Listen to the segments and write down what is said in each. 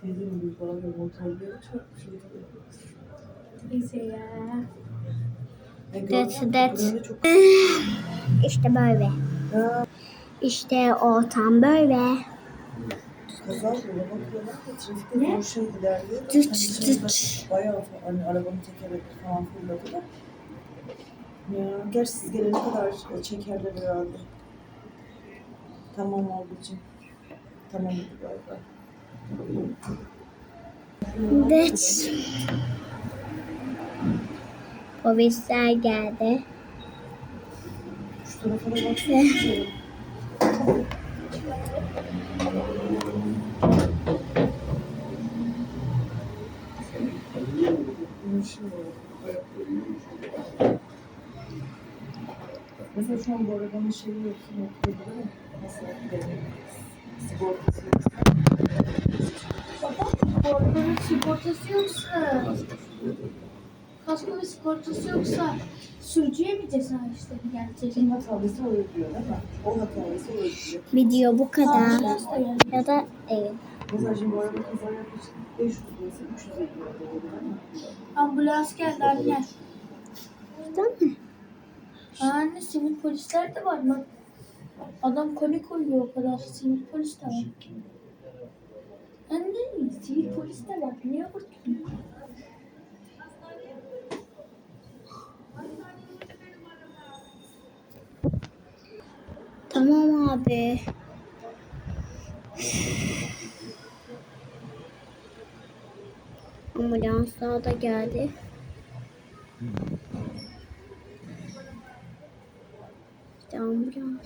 Teyzemin büyük bana bir motor bir yere çarpmış. Neyse ya. That's that. İşte böyle. İşte ortam böyle. kaza da trafikte zor şey ilerliyor. Tıç Hani tıç. Bayağı hani arabanın tekerlekleri falan fırladı da. Ya, gerçi siz gelene kadar çekerler herhalde. Tamam ablacığım. Tamam galiba. That's. Polisler geldi. Şu tarafa da baksana. An bu arabanın şeyi yoksa mutlu değil mi? Mesela. Sigortası yoksa. Bu arabanın sigortası yoksa, kasko ve sigortası yoksa sürücüye mi ceza işlemi gelecek? Kim hatalıysa o ödüyor değil mi? O hatalıysa o ödüyor. Video bu kadar. Ya da değil. Mesela şimdi bu araba kaza yaklaşık 500 lirası 350 lira dedi değil mi? Ambulans geldi anne. Değil mi? Anne sivil polisler de var bak. Adam koli koyuyor o kadar. Sivil polis de var. Anne sivil polis de var. Niye bakıyorsun? Tamam abi. Ambulanslar da geldi. Ambulans.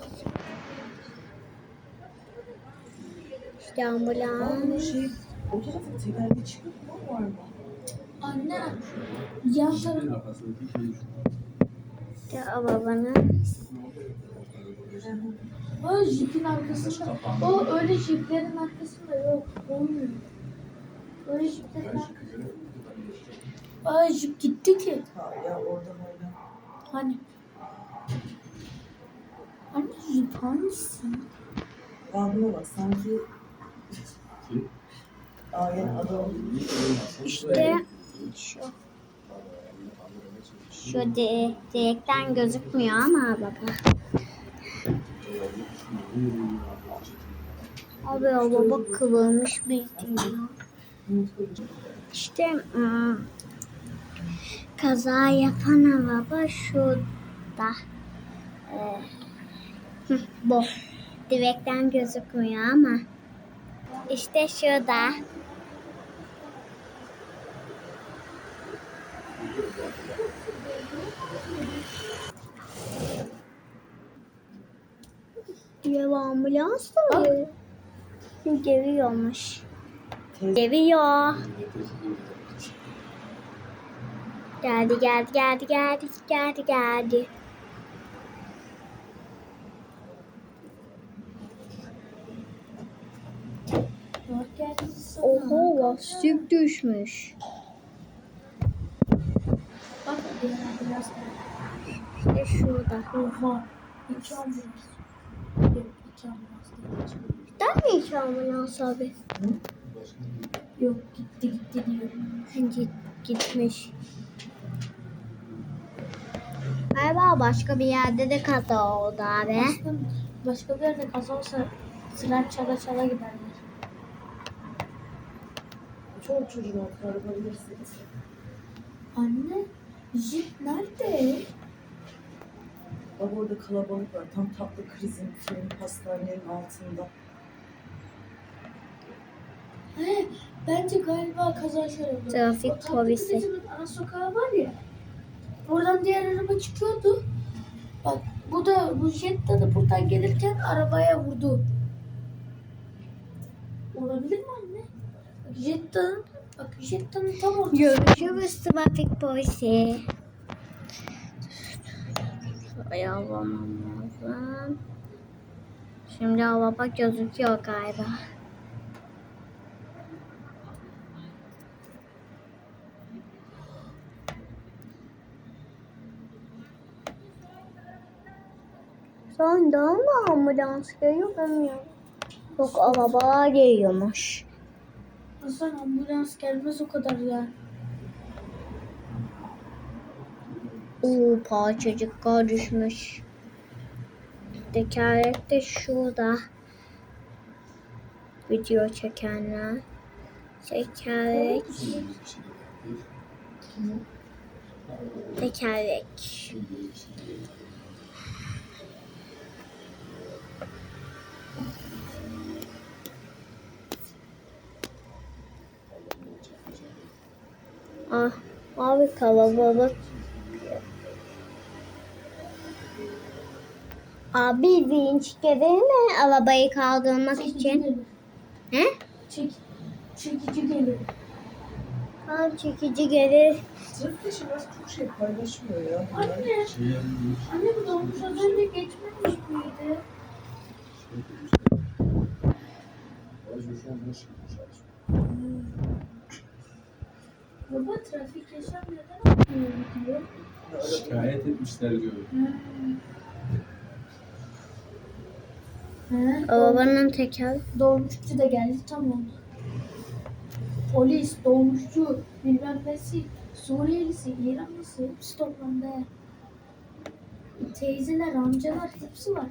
İşte ambulans. şey, o tarafa tekerleği çıkıyor mu var mı? Anne yan tarafı İşte babanın. o jipin arkasında. O öyle jiplerin arkasında yok. Olmuyor. Öyle jiplerin arkasında. Aa jip gitti ki. Ha ya orada böyle. Hani? Anne hangisi? Aa buna bak sanki Aa yani adam İşte şu. Şu de, direkten gözükmüyor ama baba. Abi o baba kıvırmış bildiğin ya. İşte ım, kaza yapan araba şurada. Ee, hı, bu. Direkten gözükmüyor ama. İşte şurada. Ya ambulans da var. Geliyormuş. Geliyor. Geldi geldi geldi geldi geldi geldi. Bak geldi Oho lastik düşmüş. Bak geldi. İşte şurada. Oha. İki ambulans. Yok iki ambulans. Gider mi hiç ambulans abi? Yok gitti gitti diyorum. Git, gitmiş. Galiba başka bir yerde de kaza oldu abi. Aslında başka bir yerde kaza olsa siren çala çala giderler. Çok çocuğun altına araba bilirsiniz. Anne jip nerede? Bak orada kalabalık var. Tam tatlı krizin film hastanenin altında. He, bence galiba kaza şöyle oldu. Trafik O tatlı polisi. krizin ana sokağı var ya. Oradan diğer araba çıkıyordu. Bak bu da bu Jetta da buradan gelirken arabaya vurdu. Olabilir mi anne? Bak Jetta'nın tam ortası. Görüşürüz trafik polisi. Şuraya almam lazım. Şimdi hava bak gözüküyor galiba. Son da mı ambulans geliyor bilmiyorum. Yok araba geliyormuş. Hasan ambulans gelmez o kadar ya. Uuu parçacıklar düşmüş. Tekerlek de şurada. Video çekenler. Tekerlek. Tekerlek. Ah, abi kalabalık. Abi vinç gelir mi arabayı kaldırmak Çekici için? gelir. He? Çek, çekici gelir. Tamam çekici gelir. Trafik işi biraz çok şey paylaşmıyor ya. Anne, Şey anne bu dolmuş az önce geçmemiş miydi? Baba trafik yaşam neden olmuyor diyor. Şikayet etmişler diyor. He, Arabanın teker. dolmuşçu da geldi tam oldu. Polis, dolmuşçu, bilmem nesi, Suriyelisi, İranlısı hepsi toplandı. Teyzeler, amcalar hepsi var.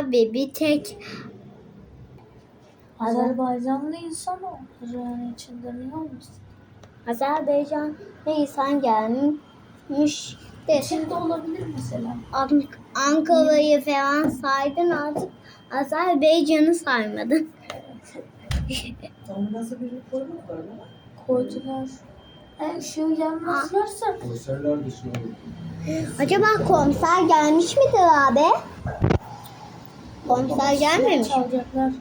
Abi bir tek Azerbaycanlı insan o. Yani içinde niye olmasın? Azerbaycan insan gelmiş de İçinde olabilir mesela. An- Ankara'yı falan saydın artık Azerbaycan'ı saymadın. Ambulansa bir koymadılar mı? Koydular. E, ışığı yanmazlarsa Konserler dışı olur. Acaba komiser gelmiş midir abi? Komiser gelmemiş. çalacaklar.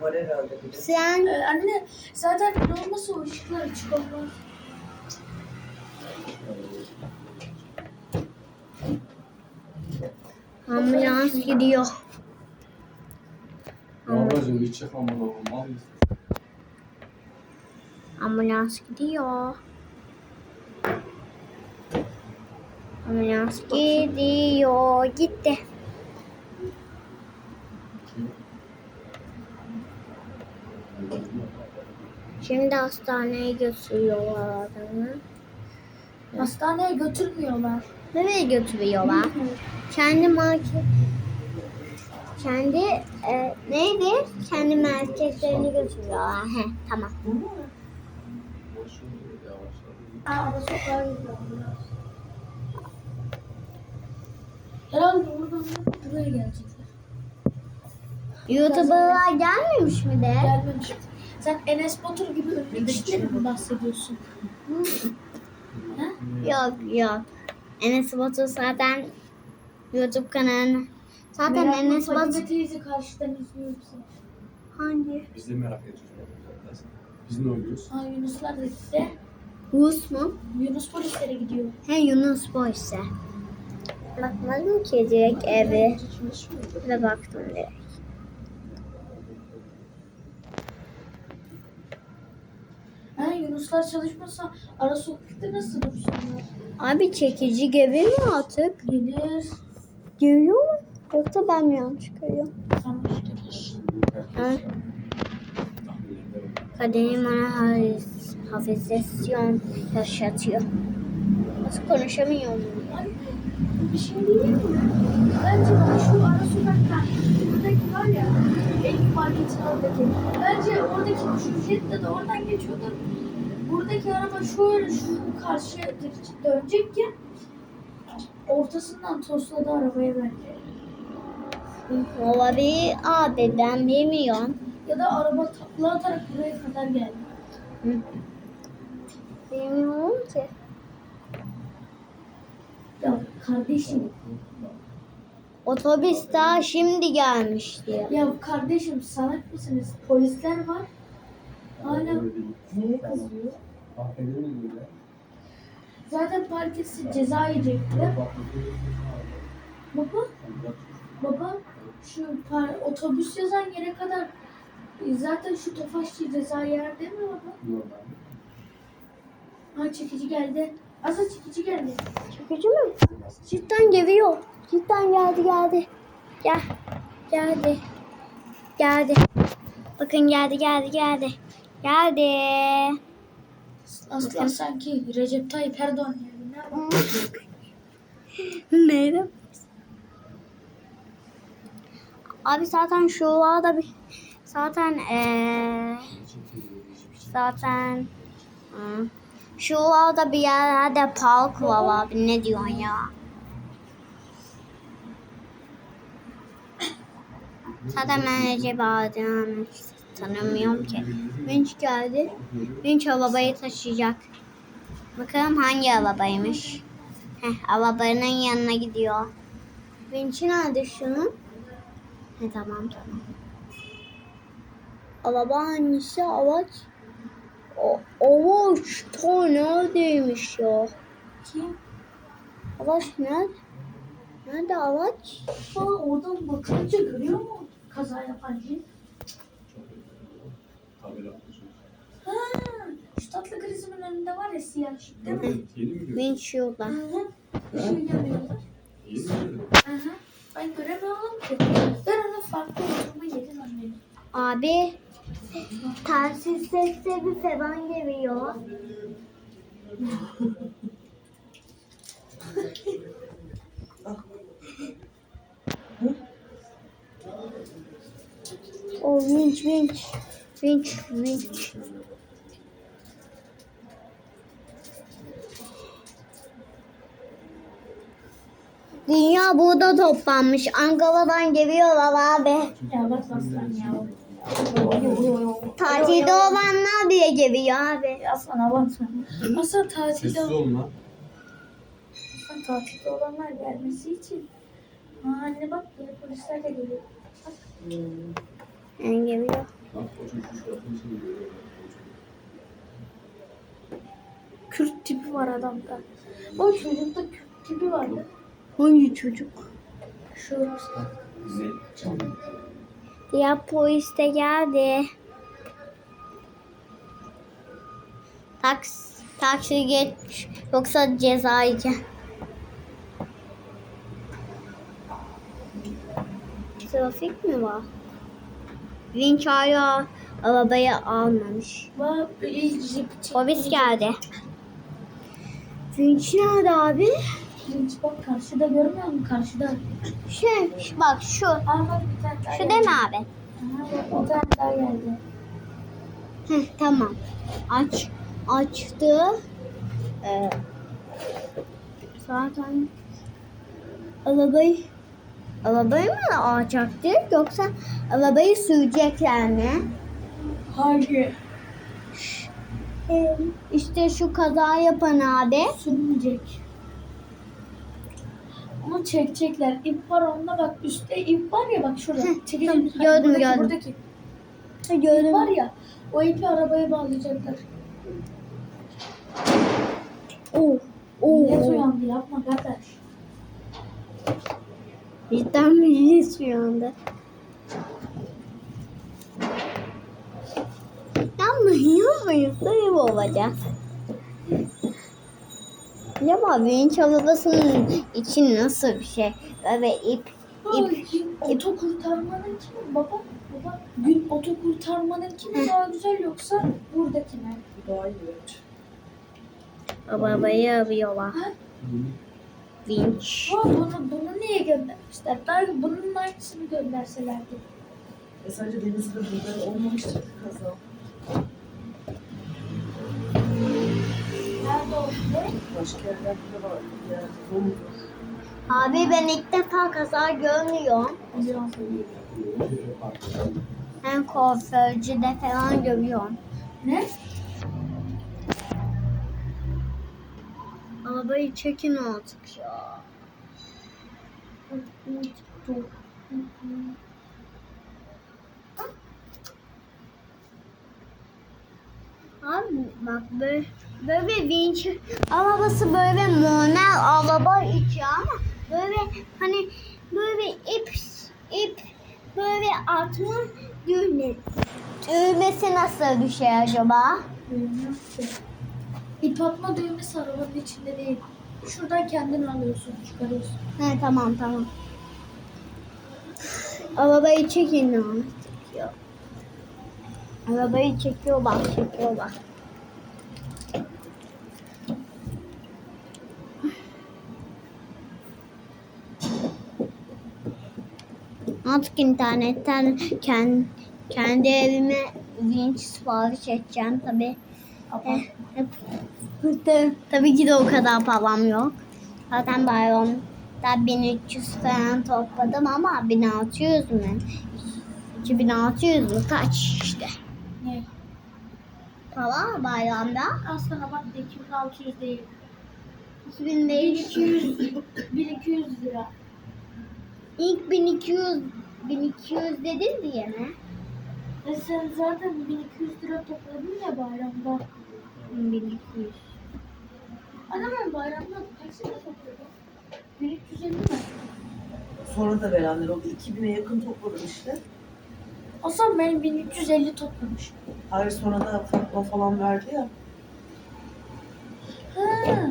Var herhalde bir de. Sen Ee, anne zaten ne olmasa o ışıklar açık olmaz. ambulans gidiyor. Ablacığım bir çık aman olmaz mısın? Ambulans gidiyor. Ambulans gidiyor. Gitti. Şimdi hastaneye götürüyorlar adamı. Hastaneye götürmüyorlar. Nereye götürüyorlar? Kendi market kendi e, neydi? Kendi merkezlerini götürüyorlar. He, tamam. Herhalde oradan da buraya gelecekler. YouTuber'lar gelmemiş mi de? Gelmemiş. Sen Enes Batur gibi ünlü kişileri mi bahsediyorsun? Ha? Yok yok. Enes Batur zaten YouTube kanalını zaten Meraklı Enes Fadime Batur teyze karşıdan izliyor bizi. hangi? Biz de merak ediyoruz. Biz ne oynuyoruz? Ha Yunuslar da gitti. Yunus mu? Yunus polislere gidiyor. He Yunus Boyse. Bakmadım ki direkt eve ve baktım direkt. Yunuslar çalışmasa ara sokakta nasıl dursunlar? Abi çekici mi artık? Gelir. Geliyor mu? Yoksa ben mi yanlış görüyorum? Kaderim bana hafif, hafiflesyon yaşatıyor. Nasıl konuşamıyorum? Bir şey diyeyim mi? Bence bak şu ara sokakta buradaki var ya ilk marketin oradaki. Bence oradaki şu jetle de oradan geçiyordur. Buradaki araba şöyle şu karşıya dönecek ki ortasından tosladı arabayı bence. Olabilir abi ben bilmiyorum. Ya da araba takla atarak buraya kadar geldi. Bilmiyorum ki. Ya kardeşim, Otobüs daha şimdi gelmişti. ya kardeşim salak mısınız? Polisler var. Hala Niye kızıyor? Zaten park etse ceza yiyecekti. Baba, baba şu par, otobüs yazan yere kadar e, zaten şu Tofaşçı ceza yer değil mi baba? Normal. Ha çekici geldi. Asa çekici geldi. Çekici mi? Cidden geliyor. Cidden geldi geldi. Gel. Geldi. Geldi. Bakın geldi geldi geldi. Geldi. Aslan sanki Recep Tayyip Erdoğan yani. Neydi? Abi zaten şu da bir zaten eee zaten hmm, şu da bir yerlerde park var abi ne diyorsun ya? Zaten ben Recep Adem'i tanımıyorum ki. Vinç geldi. Vinç arabayı taşıyacak. Bakalım hangi arabaymış. Heh, arabanın yanına gidiyor. Vinç'i nerede şunun? He tamam tamam. Araba hangisi? Araç? O, araç ta neredeymiş ya? Kim? Araç nerede? Nerede araç? Aa, oradan bakınca görüyor mu kaza yapan şey? Tabela atmışım. Ha, şu tatlı krizimin önünde var ya siyah şey değil mi? Evet, Yeni mi gördün? Vinç yolda. Hı hı. Bir şey görmüyorlar. Yeni mi gördün? Hı hı. Ben göremiyorum ki. Ben onu farklı oturma yeri zannediyorum. Abi telsiz sesleri falan geliyor. O vinç vinç. Vinç vinç. Dünya burada toplanmış. Ankara'dan geliyorlar abi. Tatilde olanlar bile geliyor abi. Aslan abartma. Aslan tatilde, Sessiz ol lan. aslan tatilde olanlar gelmesi için. Ha, anne bak polisler de geliyor. Bak. Yani geliyor. Kürt tipi var adamda. O çocukta Kürt tipi vardı. Hangi çocuk? Şurası. Diğer polis de geldi. Taks, taksi geç yoksa ceza yiyeceğim. Trafik mi var? Vinç hala arabayı almamış. Polis geldi. Vinç nerede abi? Linç bak karşıda görmüyor musun? Karşıda. Şu- bak şu. Bak tane daha Şu değil mi abi? Aha bir tane daha geldi. Heh, tamam. Aç, açtı. Ee, zaten arabayı arabayı mı alacaktı yoksa arabayı sürecekler mi? Hangi? Ee, işte şu kaza yapan abi. Sürmeyecek. Onu çekecekler. İp var onda bak üstte ip var ya bak şurada. Hani gördüm, buradaki, gördüm. Buradaki. Gördüm. var ya o ipi arabaya bağlayacaklar. Oo, Millet oo. uyandı yapma kardeş. Cidden millet şu anda. Yapmayın mıyız? Sayı olacak. Acaba vinç arabasının için nasıl bir şey? Böyle ip, ip. gün oto kurtarmanın kimi baba? Baba gün oto kurtarmanın kimi daha güzel yoksa buradaki mi? Daha iyi bence. Arabayı arıyorlar. Vinç. Ha, bunu, bunu niye göndermişler? Belki bunun aynısını gönderselerdi. E sadece denizde burada olmamıştır ki kaza. Nerede oldu? Başka yerlerde de var. Yani doludur. Abi ben ilk defa kaza görmüyorum. Ben kuaförcüde falan görüyorum. Ne? Arabayı çekin artık ya. Abi bak böyle, böyle vinç arabası böyle normal araba içi ama böyle hani böyle ip ip Böyle bir artma düğme. Düğmesi nasıl bir şey acaba? Ki. İp atma düğmesi arabanın içinde değil. Şuradan kendin alıyorsun, çıkarıyorsun. He tamam tamam. Arabayı çekin. Çekiyor. Arabayı çekiyor bak çekiyor bak. Artık internetten kendi, kendi evime vinç sipariş edeceğim tabi. Kapat. Tabii, ki de o kadar param yok. Zaten bayramda 1300 falan topladım ama 1600 mü? 2600 mü? Kaç işte. Ne? Para bayramda Aslında bak 2600 değil. 2500. 1200, 1200 lira. İlk 1200 1200 dedin diye mi? E sen zaten 1200 lira topladın ya bayramda. 1200. Ana ben bayramda kaç lira topladım? 1350 mi? Sonra da verenler oldu. 2000'e yakın topladım işte. Aslında ben 1350 toplamışım. Hayır sonra da Fatma falan verdi ya. Ha.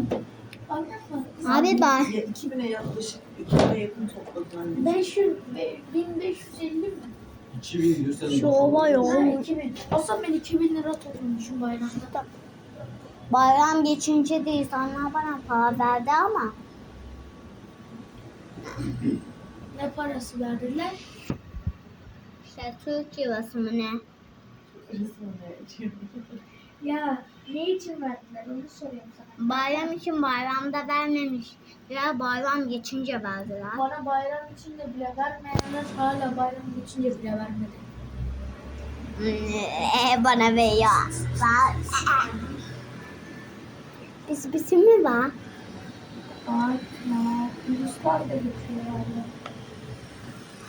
Abi ben Ya 2000'e yaklaşık 2000'e yakın topladım anne. 500, be- 1550 mi? 2000 diyor sen. Şu olay Ha, olmuş. 2000. Aslında ben 2000 lira toplamışım bayramda. Bayram geçince de insanlar bana para verdi ama Ne parası verdiler? işte Türk lirası mı ne? Ya ne için verdiler onu soruyorum sana. Bayram için bayramda vermemiş. Ya bayram geçince verdiler. Bana bayram için de bile vermeyenler hala bayram geçince bile vermedi. Ee, bana veriyor. Biz bizim mi var? Bak ya virüsler de geçiyor hala.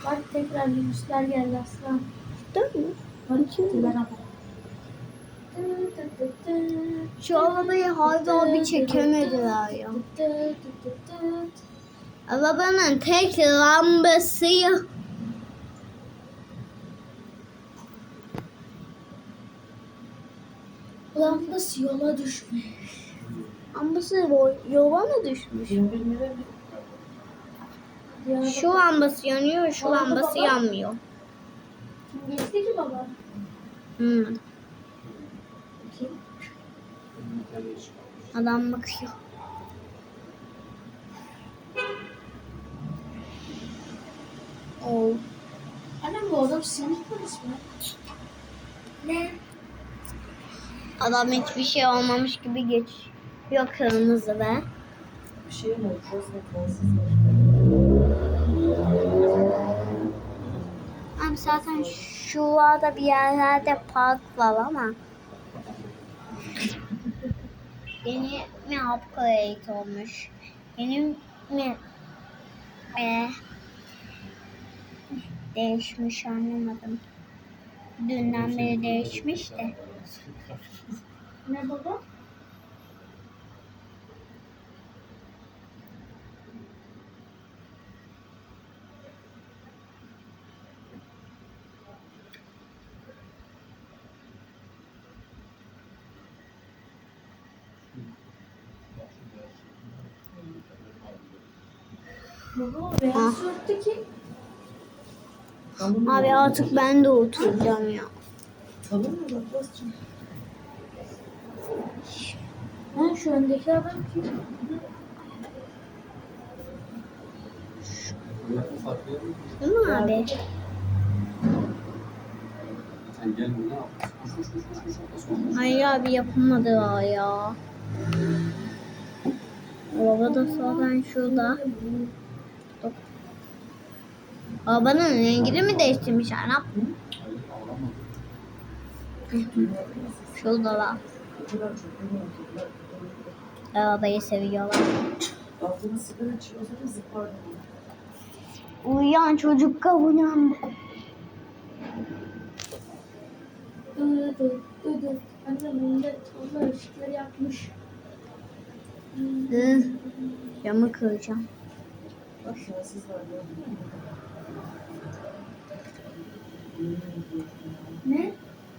Bak tekrar virüsler geldi aslan. Dur mu? Bak gittiler ama. Şu arabayı hala bir çekemediler ya. Arabanın tek lambası yok. Lambası yola düşmüş. Lambası yo- yola mı düşmüş? 21 lira bir Ya Şu lambası yanıyor, şu lambası yanmıyor. Geçti ki baba? Hmm. Adam bakıyor. Oh. Annem bu adam sinir polis mi? Ne? Adam hiçbir şey olmamış gibi geç. Yok kırmızı be. bir şey mi var. Abi zaten şurada bir yerlerde park var ama yeni mi upgrade olmuş? Yeni mi e, değişmiş anlamadım. Dünden beri değişmiş de. Ne baba? Beyaz? Abi artık ben de oturacağım ya. Tamam mı? Bak basacağım. Ha şu öndeki adam kim? Değil mi abi? Hayır abi yapamadı daha ya. Araba da zaten şurada. Dur. Arabanın rengini mi değiştirmiş Arap? Şurada var. Arabayı seviyorlar. Uyuyan çocuk kavunan. Dı dı dı dı. Anne millet onlar ışıkları yakmış. Camı kıracağım. Bak şanssız var gördün? Ne?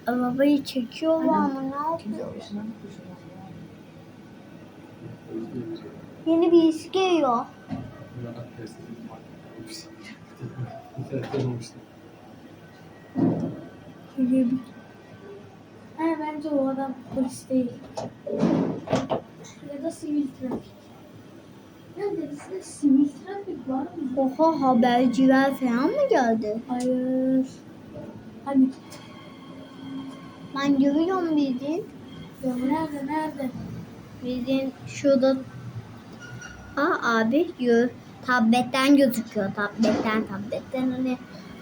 Arabayı çekiyor mu ama ne yapıyor? Kimse peşinden mi koşuyor? Yeni bir iş geliyor. İnternetten olmuştu. Ha bence o adam polis değil. Ya da sivil trafik. Denizde sivil trafik var mı? Oha haberciler falan mı geldi? Hayır. Hani Ben görüyorum bildiğin. ya nerede nerede? Bildiğin şurada. Aa abi gör. Tabletten gözüküyor. Tabletten tabletten hani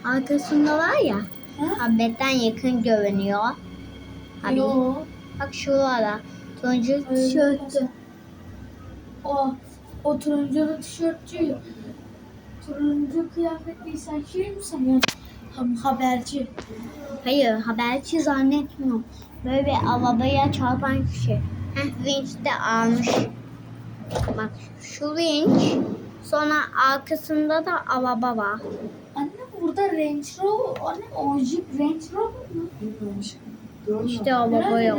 arkasında var ya. Ha? Tabletten yakın görünüyor. Abi Yo. bak şurada. Turuncu tişörtü. O, o turuncu tişörtçü. Turuncu kıyafetliysen şey misin ya? Haberci. Hayır haberci zannetmiyorum. Böyle bir arabaya çarpan kişi. Heh vinç de almış. Bak şu vinç. Sonra arkasında da araba var. Anne burada Range Rover, o ne? O Jeep Range Rover mı? Bilmiyorum işte. Araba ya.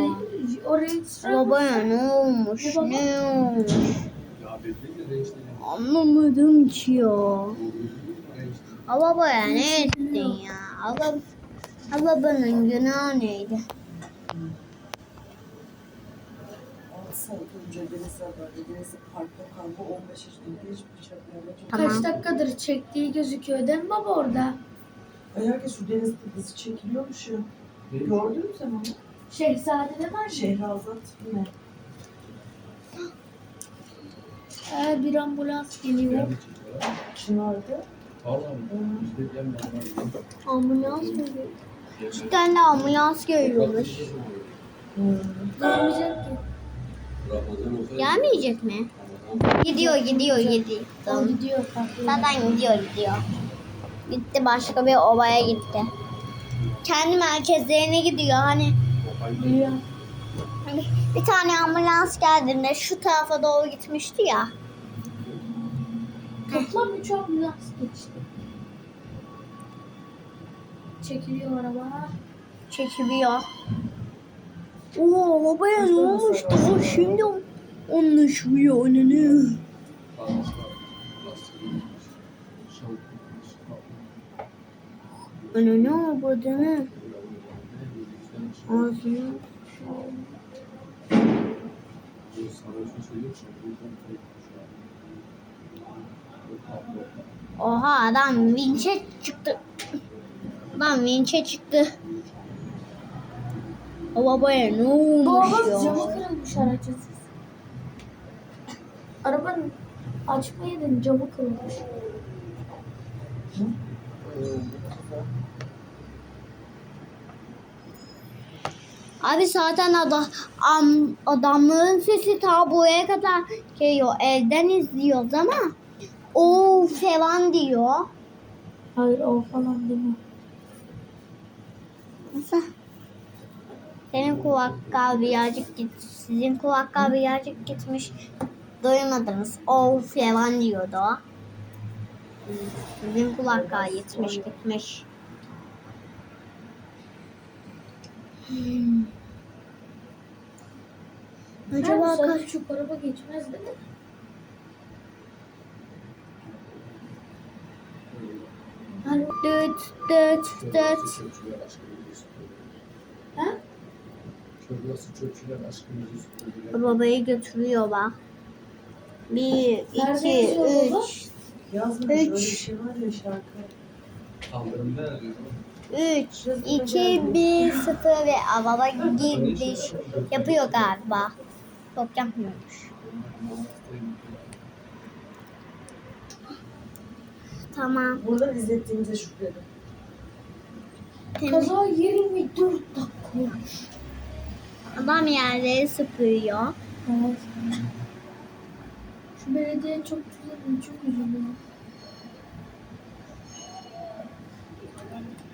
O Range Rover. Arabaya ne olmuş? Baba. Ne olmuş? Ya. Anlamadım ki ya. Renkli. Arabaya ne ettin ya? Araba, arabanın günahı neydi? 6 saat önce Deniz haberdi. Deniz'de parkta kalma 15 yaşında genç bıçaklarla çok... Tamam. Kaç dakikadır çektiği gözüküyor değil mi baba orada? Ay herkes şu Deniz dizi çekiliyormuş ya. Gördün mü sen onu? Şehzade'de var mı? Şehrazat yine. Ee, bir ambulans geliyor. Geldi çekiyorlar. Mi? Ambulans mı? Bir tane ambulans geliyormuş. Hmm. Gelmeyecek ki. Ramazan olsa Gelmeyecek mi? Gidiyor gidiyor gidiyor. Gidiyor. Zaten gidiyor gidiyor. Gitti başka bir ovaya gitti. Kendi merkezlerine gidiyor hani. Gidiyor. hani bir tane ambulans geldiğinde şu tarafa doğru gitmişti ya. Toplam 3 ambulans geçti. Çekiliyor araba. Çekiliyor. Oo babaya ne olmuştu? O şimdi anlaşılıyor önünü. Önünü abadını. Ağzını. Oha adam vinçe çıktı. Adam vinçe çıktı. O babaya ne olmuş araba ya? camı kırılmış aracın. Arabanın açmayı dedim camı kırılmış. Abi zaten adam, am, adamların sesi ta buraya kadar geliyor. Evden izliyoruz ama o falan diyor. Hayır o falan demiyor. Nasıl? Senin kulaklar birazcık git, sizin kulaklar birazcık gitmiş. Duymadınız. O falan diyordu. Sizin kulaklar gitmiş gitmiş. Hmm. Acaba kaç? küçük araba geçmez değil mi? Dıt dıt dıt. Babayı götürüyor bak. Bir, iki, üç. Yazmış öyle bir Üç. şey var ya şarkı. Kaldırımda. Üç, iki, bir, sıfır ve baba gidiş yapıyor galiba. Yok yapmıyormuş. Tamam. Buradan izlettiğimize şükredin. Kaza 24 dakika olmuş. Adam yerleri süpürüyor. Evet. Şu belediye çok güzel, çok üzülüyor.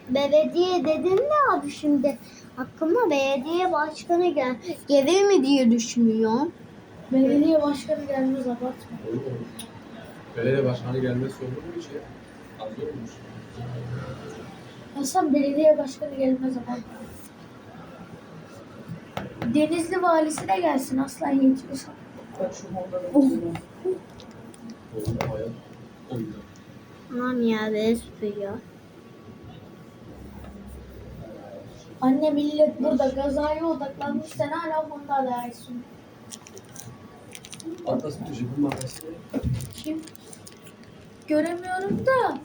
Belediye dedin de abi şimdi aklıma belediye başkanı gel gelir mi diye düşünüyorum. Belediye başkanı gelmez abartma. Belediye başkanı gelmesi olur mu hiç ya? Olmuş. Ya Hasan belediye başkanı gelmez ama. Denizli valisi de gelsin aslan yetiyorsa. Bak şu Oh. duruyor. Oğlum hayat oyunda. Anam yerde süpürüyor. Anne millet burada gazaya odaklanmış sen hala Honda dersin. Atlas bir jipin markası. Kim? Göremiyorum da